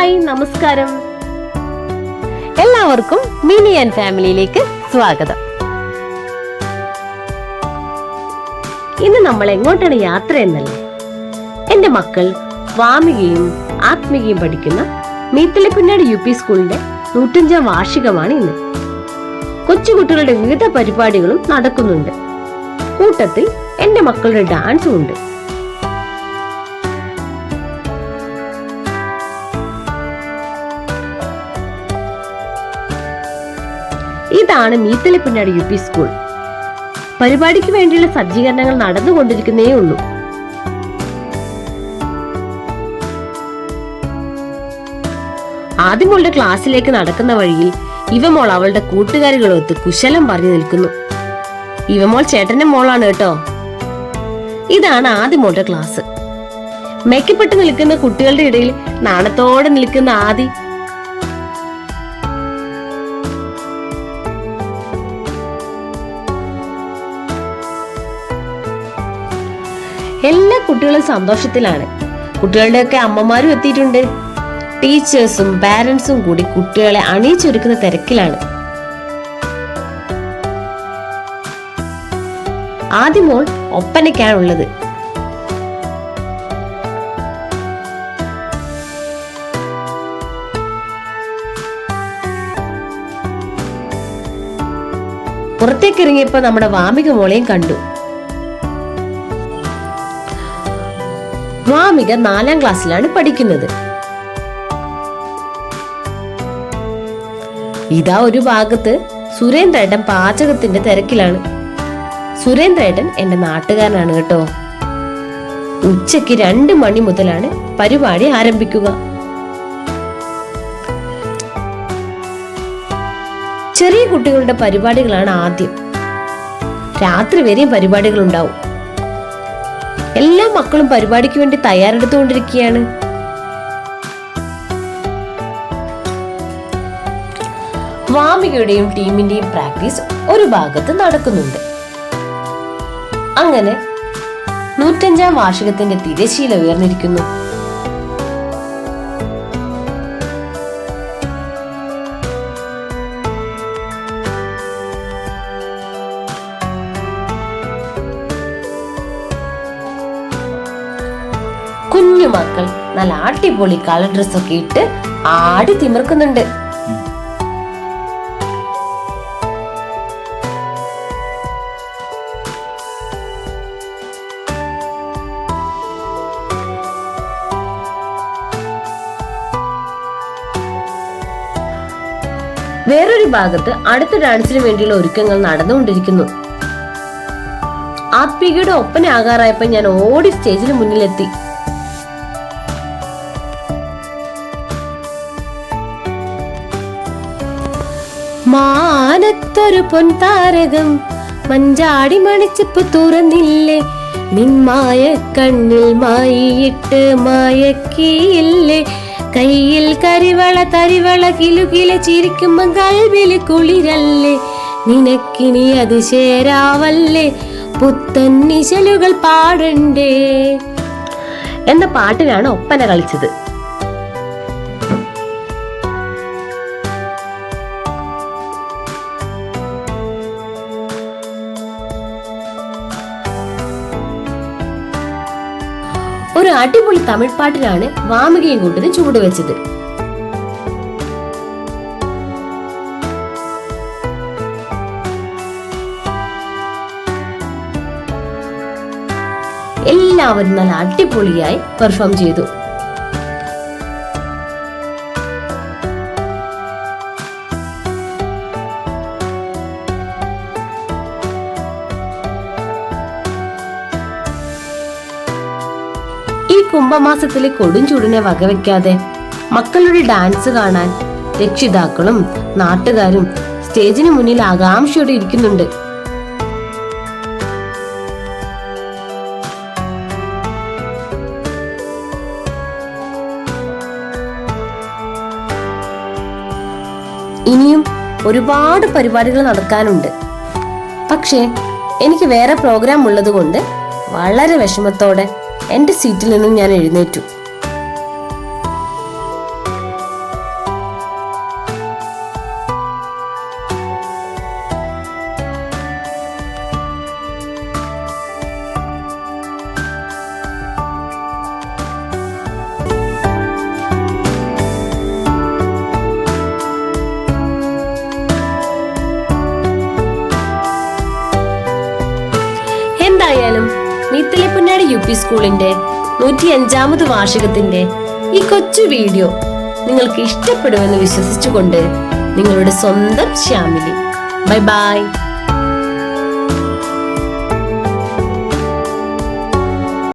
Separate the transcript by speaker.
Speaker 1: Hi നമസ്കാരം. എല്ലാവർക്കും mini and ഫാമിലിയിലേക്ക് സ്വാഗതം. ഇന്ന് നമ്മൾ എങ്ങോട്ടാണ് യാത്ര എന്നല്ലേ? എന്റെ മക്കൾ വാമികയും ആത്മികയും പഠിക്കുന്ന മീത്തലപ്പിന്നാട് യു പി സ്കൂളിന്റെ നൂറ്റഞ്ചാം വാർഷികമാണ് ഇന്ന്. കൊച്ചുകുട്ടികളുടെ വിവിധ പരിപാടികളും നടക്കുന്നുണ്ട്. കൂട്ടത്തിൽ എന്റെ മക്കളുടെ ഡാൻസും ഉണ്ട്. ഇതാണ് മീത്തലപ്പിന്നാട് യു പി സ്കൂൾ. പരിപാടിക്ക് വേണ്ടിയുള്ള സജ്ജീകരണങ്ങൾ നടന്നുകൊണ്ടിരിക്കുന്നേ ഉള്ളൂ. ആദ്യമുള്ള ക്ലാസ്സിലേക്ക് നടക്കുന്ന വഴിയിൽ ഇവമോൾ അവളുടെ കൂട്ടുകാരികളൊത്ത് കുശലം പറഞ്ഞു നിൽക്കുന്നു. ഇവമോൾ ചേട്ടന്റെ മോളാണ് കേട്ടോ. ഇതാണ് ആദ്യമോളുടെ ക്ലാസ്. മേക്കപ്പെട്ട് നിൽക്കുന്ന കുട്ടികളുടെ ഇടയിൽ നാണത്തോടെ നിൽക്കുന്ന ആദി എല്ലാ കുട്ടികളും സന്തോഷത്തിലാണ്. കുട്ടികളുടെയൊക്കെ അമ്മമാരും എത്തിയിട്ടുണ്ട്. ടീച്ചേഴ്സും പാരന്റ്സും കൂടി കുട്ടികളെ അണിയിച്ചൊരുക്കുന്ന തിരക്കിലാണ്. ആദ്യമോൾ ഒപ്പനയ്ക്കാണുള്ളത്. പുറത്തേക്ക് ഇറങ്ങിയപ്പോ നമ്മുടെ വാമിക മോളെയും കണ്ടു. വാമിക നാലാം ക്ലാസ്സിലാണ് പഠിക്കുന്നത്. ഇതാ ഒരു ഭാഗത്ത് സുരേന്ദ്രേട്ടൻ പാചകത്തിന്റെ തിരക്കിലാണ്. സുരേന്ദ്രേട്ടൻ എന്റെ നാട്ടുകാരനാണ് കേട്ടോ. ഉച്ചയ്ക്ക് രണ്ട് മണി മുതലാണ് പരിപാടി ആരംഭിക്കുക. ചെറിയ കുട്ടികളുടെ പരിപാടികളാണ് ആദ്യം. രാത്രി വരെയും പരിപാടികൾ ഉണ്ടാവും എല്ലാ മക്കളും പരിപാടിക്ക് വേണ്ടി തയ്യാറെടുത്തുകൊണ്ടിരിക്കുകയാണ്. വാമികയുടെയും ടീമിന്റെയും പ്രാക്ടീസ് ഒരു ഭാഗത്ത് നടക്കുന്നുണ്ട്. അങ്ങനെ നൂറ്റഞ്ചാം വാർഷികത്തിന്റെ തിരശീല ഉയർന്നിരിക്കുന്നു. കുഞ്ഞു മക്കൾ നല്ല അടിപൊളി കളർ ഡ്രസ്സൊക്കെ ഇട്ട് ആടി തിമിർക്കുന്നുണ്ട്. വേറൊരു ഭാഗത്ത് അടുത്ത ഡാൻസിന് വേണ്ടിയുള്ള ഒരുക്കങ്ങൾ നടന്നുകൊണ്ടിരിക്കുന്നു. ആത്മീകയുടെ ഒപ്പന ആകാറായപ്പോ ഞാൻ ഓടി സ്റ്റേജിന് മുന്നിലെത്തി. മാനത്തൊരു പൊൻ പൊൻതാരകം. മഞ്ചാടി മണിച്ചിപ്പ് തുറന്നില്ലേ? നിന്മായ കണ്ണിൽ മായിട്ട് മായക്കിയില്ലേ? കയ്യിൽ കരിവള തരിവള കിലുകില ചിരിക്കുമ്പം കൽവിൽ കുളിരല്ലേ? നിനക്കിനി അത് ചേരാവല്ലേ? പുത്തൻ നിശലുകൾ പാടണ്ടേ? എന്ന പാട്ടിലാണ് ഒപ്പന കളിച്ചത്. ഒരു അടിപൊളി തമിഴ് പാട്ടിലാണ് വാമികയും കൂട്ടിന് ചുവടുവെച്ചത് എല്ലാവരും നല്ല അടിപൊളിയായി പെർഫോം ചെയ്തു. ഈ കൊടും ചൂടിനെ വകവെക്കാതെ മക്കളുടെ ഡാൻസ് കാണാൻ രക്ഷിതാക്കളും നാട്ടുകാരും സ്റ്റേജിന് മുന്നിൽ ആകാംക്ഷയോടെ ഇരിക്കുന്നുണ്ട്. ഇനിയും ഒരുപാട് പരിപാടികൾ നടക്കാനുണ്ട്. പക്ഷേ എനിക്ക് വേറെ പ്രോഗ്രാം ഉള്ളതുകൊണ്ട് വളരെ വിഷമത്തോടെ എന്റെ സീറ്റിൽ നിന്നും ഞാൻ എഴുന്നേറ്റു. യു പി സ്കൂളിന്റെ നൂറ്റി അഞ്ചാമത് വാർഷികത്തിന്റെ ഈ കൊച്ചു വീഡിയോ നിങ്ങൾക്ക് ഇഷ്ടപ്പെടുമെന്ന് വിശ്വസിച്ചുകൊണ്ട് നിങ്ങളുടെ സ്വന്തം ശ്യാമിലി. Bye bye.